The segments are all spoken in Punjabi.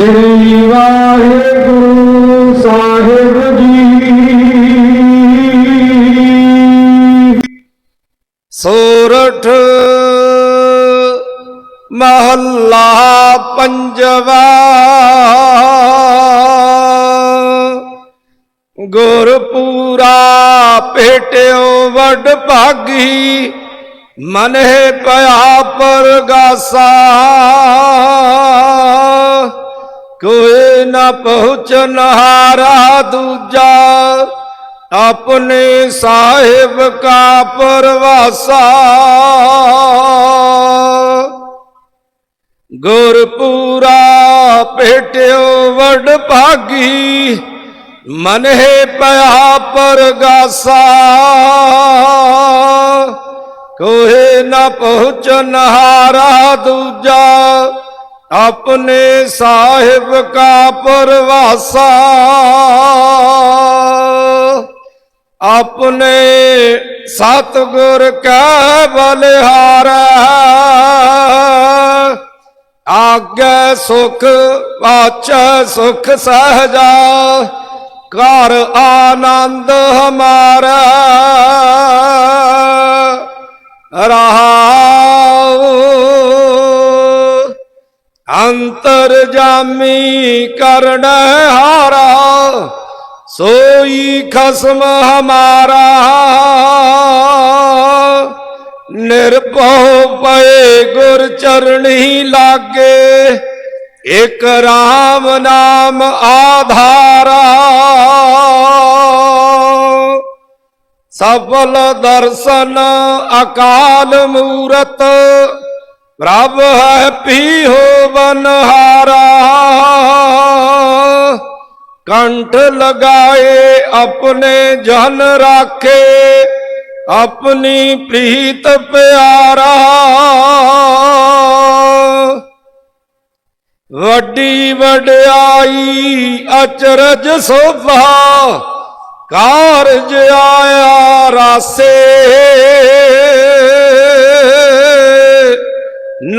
ਸ੍ਰੀ ਵਾਹਿਗੁਰੂ ਸਾਹਿਬ ਜੀ। ਸੋਰਠ ਮਹੱਲਾ ਪੰਜਵਾ। ਗੁਰਪੂਰਾ ਭੇਟਿਓ ਵਡ ਭਾਗੀ ਮਨਹਿ ਪਿਆ ਪਰਗਾਸਾ। ਕੋਈ ਨਾ ਪਹੁੰਚਨ ਹਾਰਾ ਦੂਜਾ। ਆਪਣੇ ਸਾਹਿਬ ਕਾ ਪਰਵਾਸਾ। ਗੁਰਪੂਰਾ ਭੇਟਿਓ ਵਡ ਭਾਗੀ। ਮਨਹਿ ਪਿਆ ਪਰਗਾਸਾ। ਕੋਏ ਨਾ ਪਹੁੰਚਨ ਹਾਰਾ ਦੂਜਾ। ਆਪਣੇ ਸਾਹਿਬ ਕਾ ਪਰਵਾਸਾ। ਆਪਣੇ ਸਤਗੁਰ ਕੈ ਬਲਿਹਾਰੈ। ਆਗੇ ਸੁਖ ਪਾਛੈ ਸੁਖ ਸਹਜਾ। ਘਰ ਆਨੰਦ ਹਮਾਰਾ। ਰਹਾਉ। ਅੰਤਰ ਜਾਮੀ ਕਰਣ ਹਾਰਾ, ਸੋਈ ਖਸਮ ਹਮਾਰਾ। ਨਿਰਭਉ ਪਏ ਗੁਰ ਚਰਣੀ ਲਾਗੇ, ਇਕ ਰਾਮ ਨਾਮ ਆਧਾਰਾ। ਸਫਲ ਦਰਸ਼ਨ ਅਕਾਲ ਮੂਰਤ ਪ੍ਰਭ ਹੈ ਪੀ ਹੋ ਬਨਹਾਰਾ ਕੰਠ ਲਗਾਏ ਆਪਣੇ ਜਨ ਰਾਖੇ, ਆਪਣੀ ਪ੍ਰੀਤ ਪਿਆਰਾ। ਵੱਡੀ ਵਡਿਆਈ ਅਚਰਜ ਸੋਭਾ, ਕਾਰਜ ਆਇਆ ਰਾਸੇ।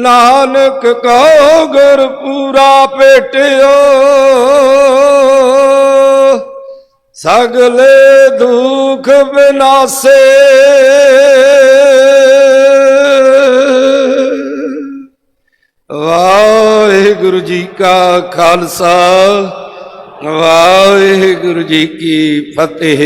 ਨਾਨਕ ਕਹੋ ਗੁਰ ਪੂਰਾ ਭੇਟਿਓ ਸਗਲੇ ਦੁਖ ਬਿਨਾਸੇ। ਵਾਹਿਗੁਰੂ ਜੀ ਕਾ ਖਾਲਸਾ, ਵਾਹਿਗੁਰੂ ਜੀ ਕੀ ਫਤਿਹ।